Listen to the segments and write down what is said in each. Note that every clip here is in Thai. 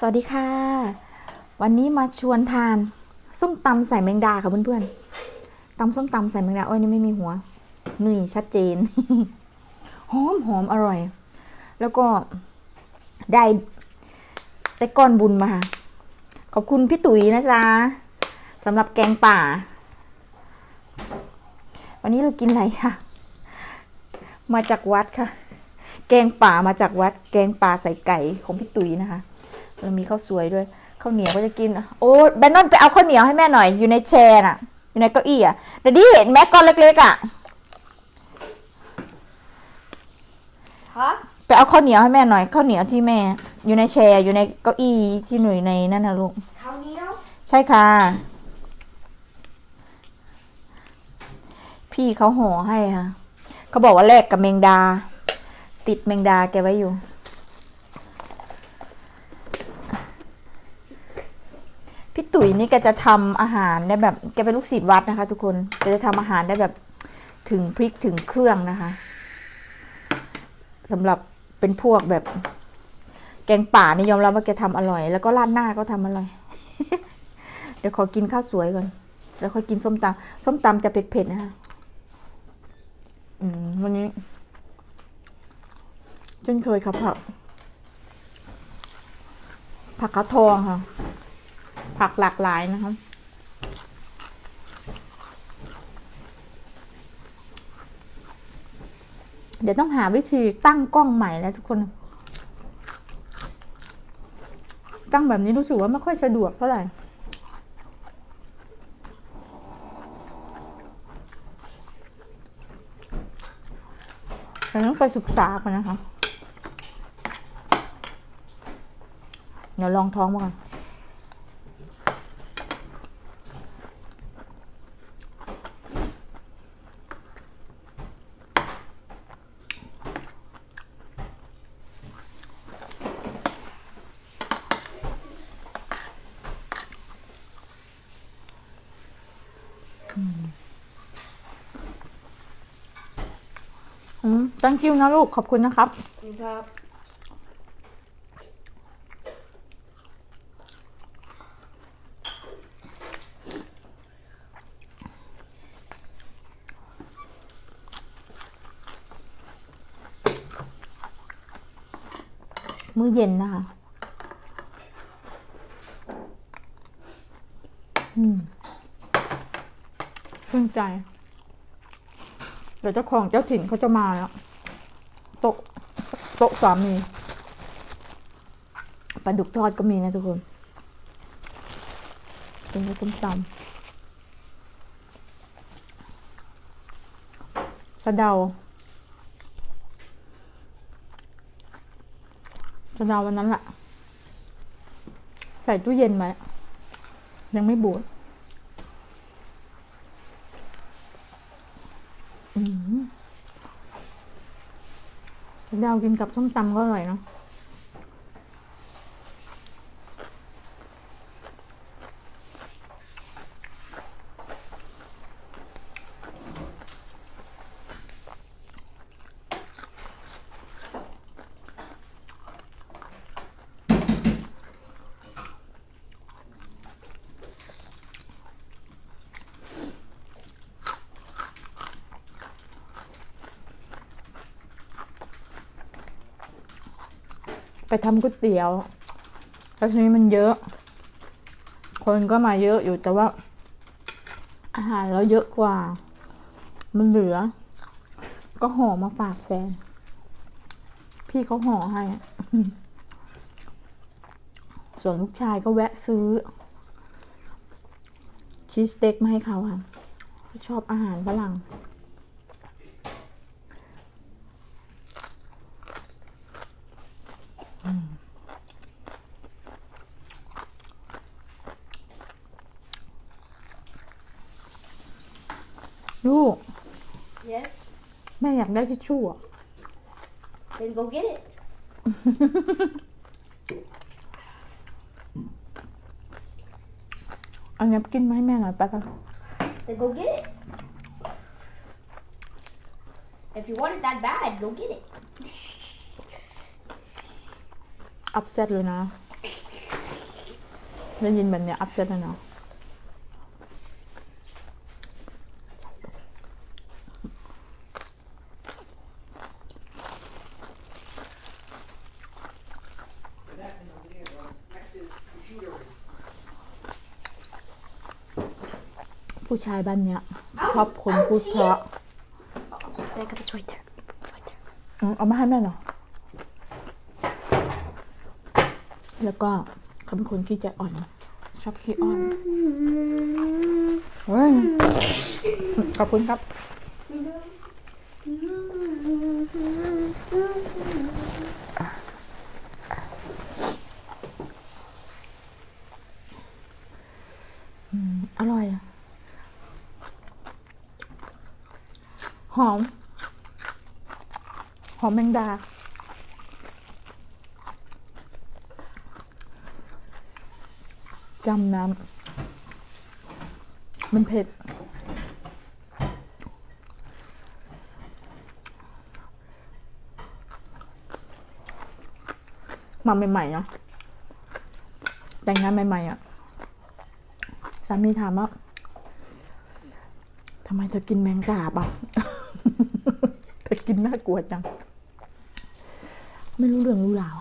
สวัสดีค่ะ วันนี้มาชวนทานส้มตำใส่แมงดาค่ะเพื่อนๆตำส้มตำใส่แมงดาโอ้ยนี่ไม่มีหัวนี่ชัดเจนหอมหอมอร่อย แล้วก็ได้ได้ก้อนบุญมาค่ะ ขอบคุณพี่ตุ๋ยนะจ๊ะสำหรับแกงป่า วันนี้เรากินอะไรค่ะมาจากวัดค่ะ แกงป่ามาจากวัด แกงป่าใส่ไก่ของพี่ตุ๋ยนะคะ เรามีข้าวสวยด้วยข้าวเหนียวก็จะกินโอ้แบนนอนไปเอาข้าวเหนียวให้แม่หน่อย อยู่ในแชร์น่ะ อยู่ในเก้าอี้อะเดี๋ยวดิเห็นแม่ก้อนเล็กๆอะฮะไปเอาข้าวเหนียวให้แม่หน่อยข้าวเหนียวที่แม่ อยู่ในแชร์อยู่ในเก้าอี้ที่หนูในนั่นนะลูกข้าวเหนียวใช่ค่ะ พี่เขาห่อให้ค่ะเขาบอกว่าแลกกับแมงดา ติดแมงดาแกไว้อยู่ ตุ๋ยนี่แกจะทำอาหารได้แบบแกเป็นลูกศิษย์วัดนะคะ ทุกคนแกจะทำอาหารได้แบบถึงพริกถึงเครื่องนะคะสำหรับเป็นพวกแบบ แกงป่านี่ยอมรับว่าแกทำอร่อย แล้วก็ราดหน้าก็ทำอร่อย เดี๋ยวขอกินข้าวสวยก่อน แล้วค่อยกินส้มตำส้มตำจะเผ็ดๆนะคะอืมวันนี้เช่นเคยครับผักผักกระทองค่ะ ผักหลากหลายนะคะเดี๋ยวต้องหาวิธีตั้งกล้องใหม่แล้วทุกคน ตั้งแบบนี้รู้สึกว่าไม่ค่อยสะดวกเท่าไหร่ ต้องไปศึกษาก่อนนะคะ เดี๋ยวลองท้องมาก่อน อืม thank you นะลูก ขอบคุณนะครับ ครับ มื้อเย็นนะคะ อืมชื่นใจ เดี๋ยวเจ้าของเจ้าถิ่นเขาจะมาแล้ว โต๊ะโต๊ะสามีปลาดุกทอดก็มีนะทุกคนเป็นส้มตำสะเดาสะเดาวันนั้นแหละใส่ตู้เย็นไว้ยังไม่บูดอืมสะเดากินกับส้มตำก็อร่อยเนาะ ทำก๋วยเตี๋ยวแล้วทีนี้มันเยอะ คนก็มาเยอะอยู่แต่ว่า อาหารเราเยอะกว่า มันเหลือ ก็ห่อมาฝากแฟน พี่เขาห่อให้ ส่วนลูกชายก็แวะซื้อ ชีสสเต็กมาให้เขาค่ะเขาชอบอาหารฝรั่ง ลูก Yes แม่อยากได้ ทิชชู่อะ then go get it เอาเนี้ยกินมาให้แม่หน่อยแป๊บนึง then go get it if you want it that bad go get it อัพเซตเลยนะได้ยินแบบเนี้ยอัพเซตเลยเนาะ ผู้ชายบ้านเนี้ยชอบคนพูดเพราะ There, it's right there. It's right there. อืมเอามาให้แม่หน่อยแล้วก็เขาเป็นคนขี้ใจอ่อน ชอบขี้อ้อนเฮ้ยขอบคุณครับอืมอร่อยอะ หอม หอมแมงดา จำน้ำ มันเผ็ด มาใหม่ๆเนาะ แต่งงานใหม่ๆอะ สามีถามว่าทำไมเธอกินแมงสาบอะ กินน่ากลัวจัง ไม่รู้เรื่องรู้ราว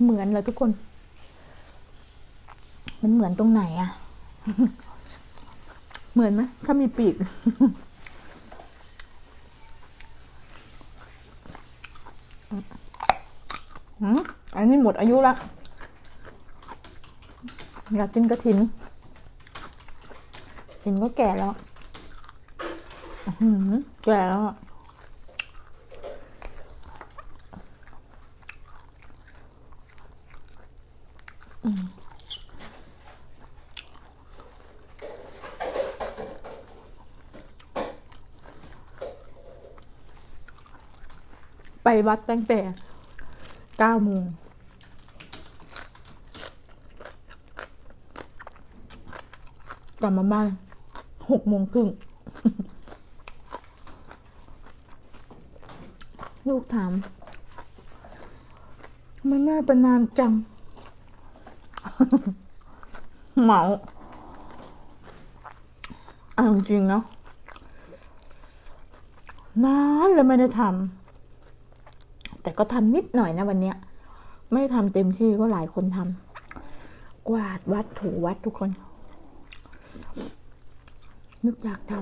เหมือนเลยทุกคน มันเหมือนตรงไหนอะเหมือนไหมถ้ามีปีก อันนี้หมดอายุละ อยากกินกระถินเห็นก็แก่แล้วแก่แล้วไปวัดตั้งแต่เก้าโมง กลับมาบ้านหกโมงครึ่งลูกถามไมแม่ไปนานจัง เหมาเอาจริงเนาะนานเลยไม่ได้ทำแต่ก็ทำนิดหน่อยนะวันเนี้ย ไม่ทำเต็มที่ก็หลายคนทำกวาดวัดถูวัดทุกคน นึกอยากท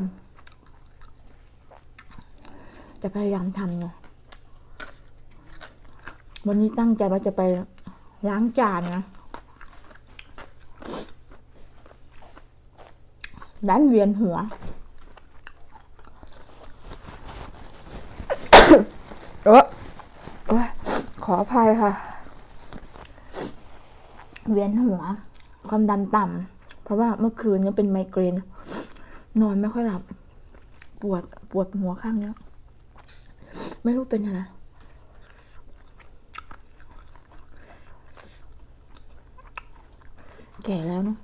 ำจะพยายามทำเนาะวันนี้ตั้งใจว่าจะไปล้างจานนะด้านเวียนหัว เออโอ๊ยขออภัยค่ะ เวียนหัว ความดันต่ำ เพราะว่าเมื่อคืนเนี่ยเป็นไมเกรน นอนไม่ค่อยหลับ ปวดปวดหัวข้างเนี้ย ไม่รู้เป็นอะไรแก่แล้วเนาะ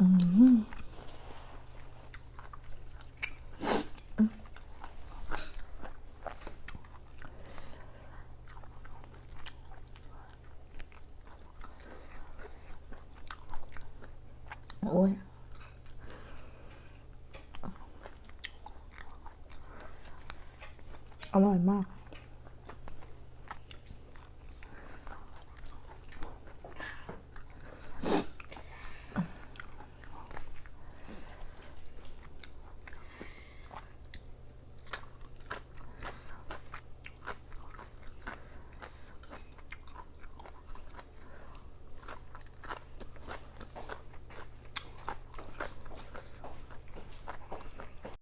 อืม โ